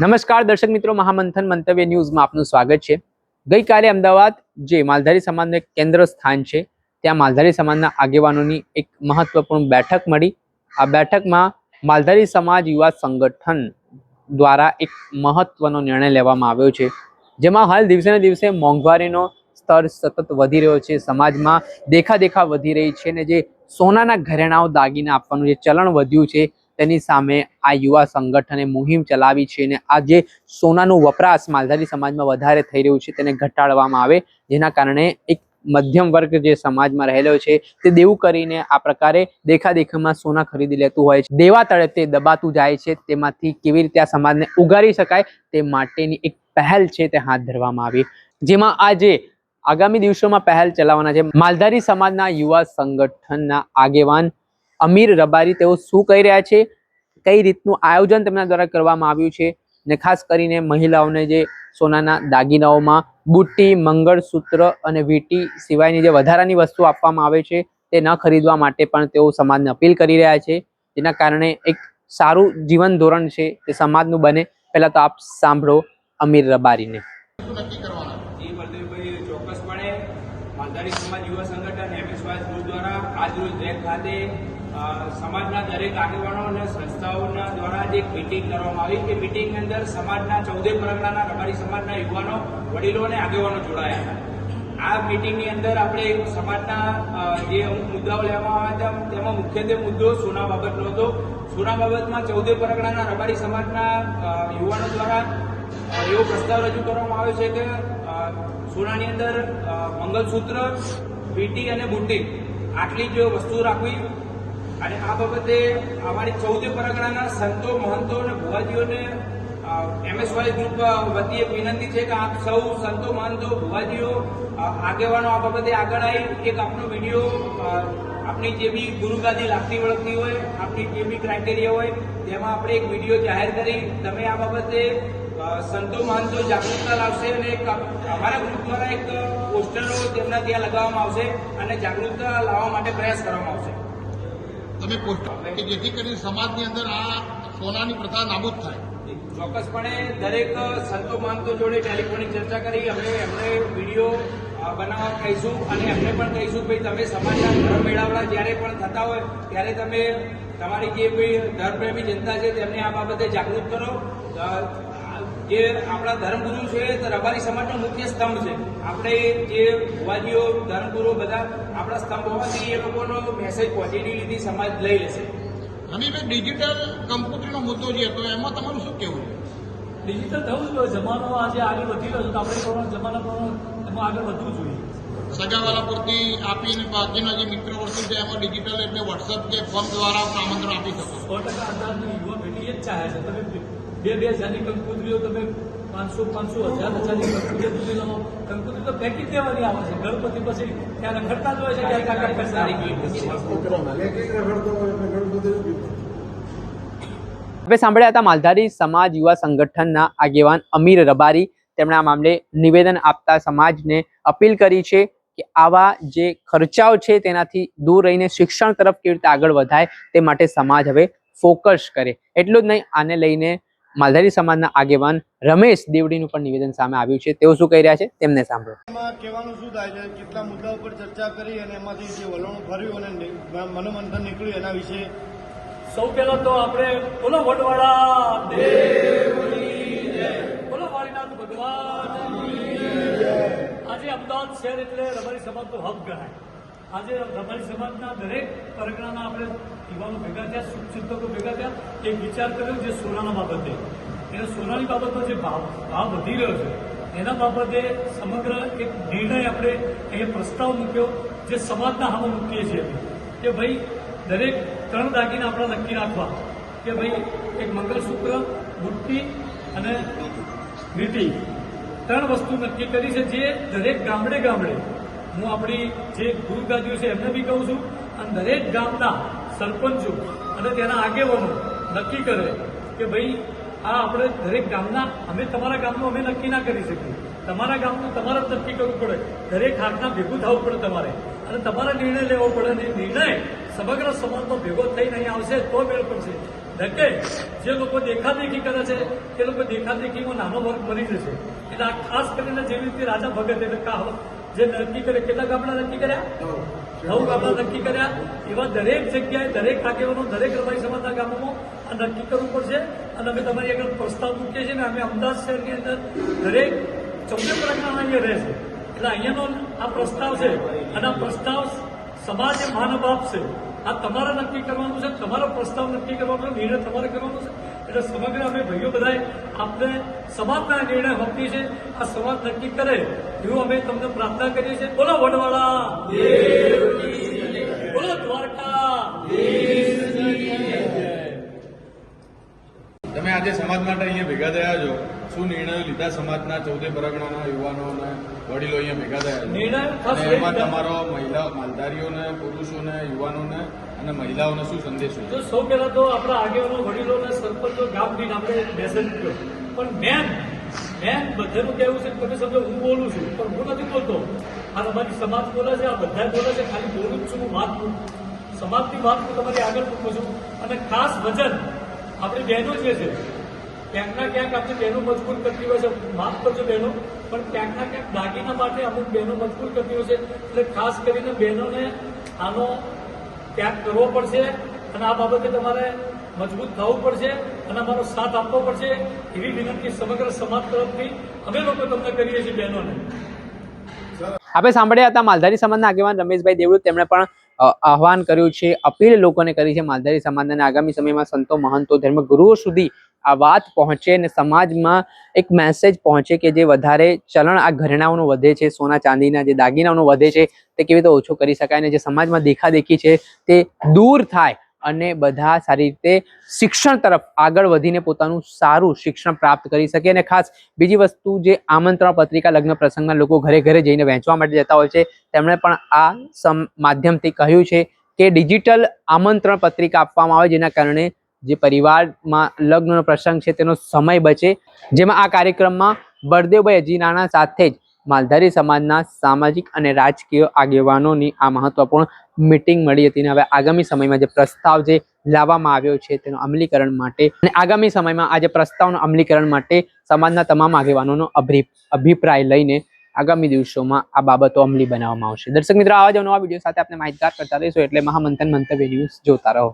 નમસ્કાર દર્શક મિત્રો, મહામંથન મંતવ્ય ન્યૂઝમાં આપનું સ્વાગત છે. ગઈકાલે અમદાવાદ જે માલધારી સમાજનું એક કેન્દ્ર સ્થાન છે, ત્યાં માલધારી સમાજના આગેવાનોની એક મહત્વપૂર્ણ બેઠક મળી. આ બેઠકમાં માલધારી સમાજ યુવા સંગઠન દ્વારા એક મહત્વનો નિર્ણય લેવામાં આવ્યો છે, જેમાં હાલ દિવસે દિવસે મોંઘવારીનો સ્તર સતત વધી રહ્યો છે. સમાજમાં દેખાદેખા વધી રહી છે ને જે સોનાના ઘરેણાઓ દાગીના આપવાનું જે ચલણ વધ્યું છે તેની સામે આ યુવા સંગઠને મુહિમ ચલાવી છે અને આ જે સોનાનું વપરાશ માલધારી સમાજમાં વધારે થઈ રહ્યું છે તેને ઘટાડવામાં આવે, જેના કારણે એક મધ્યમ વર્ગ જે સમાજમાં રહેલો છે તે દેવું કરીને આ પ્રકારે દેખાદેખામાં સોના ખરીદી લેતું હોય છે. દેવા તળે તે દબાતું જાય છે, તેમાંથી કેવી રીતે આ સમાજને ઉગારી શકાય તે માટેની એક પહેલ છે તે હાથ ધરવામાં આવી. જેમાં આજે આગામી દિવસોમાં પહેલ ચલાવવાના છે. માલધારી સમાજના યુવા સંગઠનના આગેવાન અમીર રબારી તેઓ શું કહી રહ્યા છે? કઈ રીતનું આયોજન તેમના દ્વારા કરવામાં આવ્યું છે? ને ખાસ કરીને મહિલાઓને જે સોનાના દાગીનાઓમાં બુટ્ટી, મંગળસૂત્ર અને વીટી સિવાયની જે વધારાની વસ્તુ આપવામાં આવે છે તે ન ખરીદવા માટે પણ તેઓ સમાજને અપીલ કરી રહ્યા છે. જેના કારણે એક સારું જીવન ધોરણ છે તે સમાજનું બને. પહેલાં તો આપ સાંભળો અમીર રબારીને. ચોક્કસપણે. સમાજ યુવા સંગઠન દ્વારા આજરોજ રેક ખાતે સમાજના દરેક આગેવાનો અને સંસ્થાઓના દ્વારા જે મિટિંગ કરવામાં આવી તે મિટિંગની અંદર સમાજના ચૌદે પરગણાના રબારી સમાજના યુવાનો, વડીલો અને આગેવાનો જોડાયા હતા. આ મિટિંગની અંદર આપણે સમાજના જે અમુક મુદ્દાઓ લેવામાં આવ્યા હતા, તેમાં મુખ્યત્વે મુદ્દો સોના બાબતનો હતો. સોના બાબતમાં ચૌદે પરગણાના રબારી સમાજના યુવાનો દ્વારા એવો પ્રસ્તાવ રજૂ કરવામાં આવ્યો છે કે સોનાની અંદર મંગલસૂત્ર વીટી અને બુટ્ટી આટલી જ વસ્તુ રાખવી અને આ બાબતે અમારી ચૌદ પરગણાના સંતો, મહંતો અને ભુવાજીઓને એમએસવાય ગ્રુપ વતી એક વિનંતી છે કે આપ સૌ સંતો, મહંતો, ભુવાજીઓ આગેવાનો આ બાબતે આગળ આવી એક આપનો વીડિયો આપણી જે બી ગુરુગાદી લાગતી વળગતી હોય આપની જે બી ક્રાઇટેરિયા હોય તેમાં આપણે એક વીડિયો જાહેર કરી. તમે આ બાબતે સંતો, મહંતો જાગૃતતા લાવશે અને એક અમારા ગ્રુપ દ્વારા એક પોસ્ટરો તેમના ત્યાં લગાવવામાં આવશે અને જાગૃતતા લાવવા માટે પ્રયાસ કરવામાં આવશે. તમે પોસ્ટ કે જેથી કરીને સમાજની અંદર આ સોનાની પ્રથા નાબૂદ થાય. ચોક્કસપણે દરેક સંતો મહંતો જોડે ટેલિફોનિક ચર્ચા કરી અમે એમને વીડિયો બનાવવા કહીશું અને એમને પણ કહીશું, ભાઈ, તમે સમાજના ધર્મ મેળાવડા જ્યારે પણ થતા હોય, ત્યારે તમે તમારી જે કોઈ ધર્મપ્રેમી જનતા છે, તેમને આ બાબતે જાગૃત કરો. જે આપણા ધર્મગુરુ છે તો રબારી સમાજનો મુખ્ય સ્તંભ છે. આપણે જે ભુવાજીઓ ધર્મગુરુ બધા આપણા સ્તંભ હોવાથી એ લોકોનો મેસેજ પહોંચે એની લીધી સમાજ લઈ લેશે. અને ભાઈ ડિજિટલ કમ્પ્યુટરનો મુદ્દો છે તો એમાં તમારું શું કહેવું છે? ડિજિટલ થવું જ જોઈએ. જમાનો આજે આગળ વધી રહ્યો છે તો આપણે પણ જમાના પ્રમાણે એમાં આગળ વધવું જોઈએ. સગાવાલા પૂરતી આપીને બાકીના જે મિત્ર વર્તુળ છે એમાં ડિજિટલ એટલે વોટ્સઅપ કે ફોન દ્વારા આમંત્રણ આપી શકો સો ટકા અંદાજની યુવા પેઢી એ જ ચાહે છે. તમે બે બે હજારની કંકુતરીઓ તમે પાંચસો પાંચસો હજાર હજારની કંકુતરીઓ કંકુતરી તો ફેંકી દેવાની આવે છે. ગણપતિ પછી ત્યાં રખડતા જ હોય છે ક્યાંક સાંભળ્યા હતા માલધારી સમાજ યુવા સંગઠનના આગેવાન અમીર રબારી. તેમણે આ મામલે નિવેદન આપતા સમાજને અપીલ કરી છે કે આવા જે ખર્ચાઓ છે તેનાથી દૂર રહીને શિક્ષણ તરફ કેવી રીતે આગળ વધાય તે માટે સમાજ હવે ફોકસ કરે. એટલું જ નહીં, આને લઈને માલધારી સમાજના આગેવાન રમેશ દેવડીનું પણ નિવેદન સામે આવ્યું છે. તેઓ શું કહી રહ્યા છે તેમને સાંભળો. એમાં કહેવાનું શું થાય છે? કેટલા મુદ્દા ઉપર ચર્ચા કરી અને એમાંથી જે વલણ ફર્યું અને મનોમંથન નીકળ્યું એના વિશે? સૌ પહેલા તો આપણે બોલો વડવાળા બોલો વાળીનાથ ભગવાન આજે અમદાવાદ શહેર એટલે રબારી સમાજનો હબ ગણાય. આજે રબારી સમાજના દરેક પરગણાના આપણે યુવાનો ભેગા થયા શુભચિંતકો ભેગા થયા એક વિચાર કર્યો જે સોનાના બાબતે. એને સોનાની બાબતનો જે ભાવ ભાવ વધી રહ્યો છે, એના બાબતે સમગ્ર એક નિર્ણય આપણે અહીંયા પ્રસ્તાવ મૂક્યો, જે સમાજના હામે મૂકીએ છીએ કે ભાઈ, દરેક ત્રણ દાગીના આપણે નક્કી રાખવા. કે ભાઈ, એક મંગળસૂત્ર બુટ્ટી અને વીટી ત્રણ વસ્તુ નક્કી કરી છે જે દરેક ગામડે ગામડે હું આપણી જે ગુરુગાદીઓ છે, એમને બી કહું છું અને દરેક ગામના સરપંચો અને તેના આગેવાનો નક્કી કરે કે ભાઈ, આ આપણે દરેક ગામના, અમે તમારા ગામનું અમે નક્કી ના કરી શકીએ. તમારા ગામનું તમારે જ નક્કી કરવું પડે. દરેક હાથના ભેગું થવું પડે તમારે. અને તમારે નિર્ણય લેવો પડે અને નિર્ણય સમગ્ર સમાજનો ભેગો થઈને અહીં આવશે તો મેળ પડશે ધકે, જે લોકો દેખાદેખી કરે છે, તે લોકો દેખાદેખીમાં નાનો વર્ગ મરી જશે. એટલે આ ખાસ કરીને જેવી રીતે રાજા ભગત, એટલે જે નક્કી કરે કેટલા ગામડા નક્કી કર્યા? નવ. ગામડા નક્કી કર્યા. એવા દરેક જગ્યાએ દરેક આગેવાનો દરેક રમાઈ સમાજના ગામોમાં આ નક્કી કરવું પડશે. અને અમે તમારી આગળ પ્રસ્તાવ મૂકીએ છીએ ને અમે અમદાવાદ શહેરની અંદર દરેક ચૌદે પ્રકારના અહીંયા રહે છે. એટલે અહીંયાનો આ પ્રસ્તાવ છે. અને આ પ્રસ્તાવ સમાજ માનવ આપશે. આ તમારે નક્કી કરવાનું છે તમારો પ્રસ્તાવ નક્કી કરવાનો છે નિર્ણય તમારે કરવાનો છે. એટલે સમગ્ર અમે ભાઈઓ બધાએ આપને સમાજના નિર્ણય વખતે છે, આ સમાજ નક્કી કરે એવું અમે તમને પ્રાર્થના કરીએ છીએ. બોલો વડવાળા. બોલો દ્વારકા. તમે આજે સમાજ માટે અહીંયા ભેગા થયા છો. શું નિર્ણયો લીધા સમાજના ચૌદે પરગણાના યુવાનો અને વડીલો અહીંયા ભેગા થયા છો? એમાં તમારો મહિલા માલધારીઓને પુરુષોને યુવાનોને અને મહિલાઓને શું સંદેશ તો સૌ પહેલા તો આપણા આગેવાનો વડીલોને સરપંચો ગામ દીઠ આપણે મેસેજ કર્યો પણ મેન મેન બધાનું કહેવું છે કે તમે સમજો હું બોલું છું પણ હું નથી બોલતો. આ તમારી સમાજ બોલે છે આ બધા બોલે છે ખાલી બોલું જ છું હું વાત સમાજની વાત હું તમારી આગળ મૂકું છું. અને ખાસ વજન આપણી બહેનો જે છે. ક્યાંક ના ક્યાંક આપણે બહેનો મજબૂર કરતી હોય છે. માફ કરજો બહેનો, પણ ક્યાંક ના ક્યાંક દાગીના માટે અમુક બહેનો મજબૂર કરતી હોય છે. એટલે ખાસ કરીને બહેનોને આનો ત્યાગ કરવો પડશે અને આ બાબતે તમારે મજબૂત થવું પડશે અને અમારો સાથ આપવો પડશે. એવી વિનંતી સમગ્ર સમાજ તરફથી અમે લોકો તમને કરીએ છીએ બહેનોને. આપણે સાંભળ્યા હતા માલધારી સમાજના આગેવાન રમેશભાઈ દેવડુ, તેમણે પણ આહવાન કર્યું છે, અપીલ લોકોને કરી છે માલધારી સમાજના આગામી સમયમાં સંતો, મહંતો, ધર્મગુરુઓ સુધી આ વાત પહોંચે અને સમાજમાં એક મેસેજ પહોંચે કે જે વધારે ચલણ આ ઘરેણાઓનું વધે છે, સોના ચાંદીના જે દાગીનાઓનું વધે છે, તે કેવી રીતે ઓછું કરી શકાય અને જે સમાજમાં દેખાદેખી છે તે દૂર થાય. અને બધા સારી રીતે શિક્ષણ તરફ આગળ વધીને પોતાનું સારું શિક્ષણ પ્રાપ્ત કરી શકે. અને ખાસ બીજી વસ્તુ જે આમંત્રણ પત્રિકા લગ્ન પ્રસંગમાં લોકો ઘરે ઘરે જઈને વહેંચવા માટે જતા હોય છે, તેમણે પણ આ સમ, માધ્યમથી કહ્યું છે કે ડિજિટલ આમંત્રણ પત્રિકા આપવામાં આવે જેના કારણે જે પરિવારમાં લગ્નનો પ્રસંગ છે તેનો સમય બચે. જેમાં આ કાર્યક્રમમાં બળદેવભાઈ અજીનાના સાથે જ માલધારી સમાજના સામાજિક અને રાજકીય આગેવાનોની આ મહત્વપૂર્ણ મિટિંગ મળી હતી અને હવે આગામી સમયમાં જે પ્રસ્તાવ જે લાવવામાં આવ્યો છે તેનું અમલીકરણ માટે અને આગામી સમયમાં આ જે પ્રસ્તાવનું અમલીકરણ માટે સમાજના તમામ આગેવાનોનો અભિ- અભિપ્રાય લઈને આગામી દિવસોમાં આ બાબતો અમલી બનાવવામાં આવશે. દર્શક મિત્રો, આવા જ નવા વીડિયો સાથે આપણે માહિતગાર કરતા રહીશું. એટલે મહામંથન મંતવ્ય ન્યૂઝ જોતા રહો.